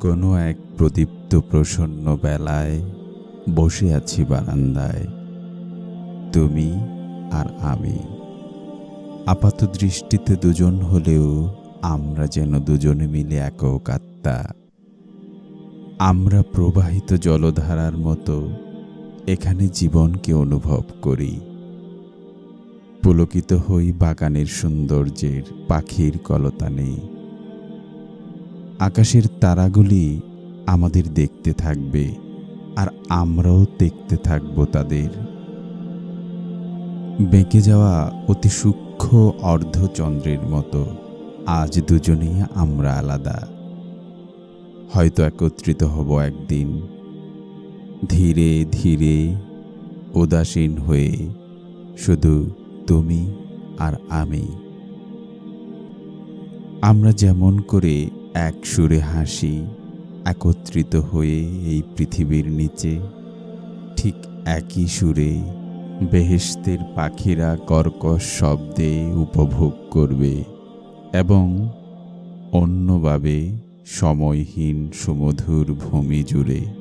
কোনো এক প্রদীপ্ত প্রসন্ন বেলায় বসে আছি বারান্দায়। তুমি আর আমি। আপাত দৃষ্টিতে দুজন হলেও আমরা যেন দুজনে মিলে একক আত্মা। আমরা প্রবাহিত জলধারার মতো এখানে জীবনকে অনুভব করি। পুলকিত হই বাগানের সৌন্দর্যের পাখির কলতানে। আকাশের তারাগুলি আমাদের দেখতে থাকবে আর আমরাও দেখতে থাকব তাদের। বেঁকে যাওয়া অতি সূক্ষ্ম অর্ধচন্দ্রের মতো আজ দুজনেই আমরা আলাদা। হয়তো একত্রিত হব একদিন। ধীরে ধীরে উদাসীন হয়ে শুধু তুমি আর আমি। আমরা যেমন করে এক সুরে হাসি একত্রিত হয়ে এই পৃথিবীর নিচে। ঠিক একই সুরে বেহেস্তের পাখিরা কর্কশ শব্দে উপভোগ করবে এবং অন্যভাবে সময়হীন সুমধুর ভূমি জুড়ে।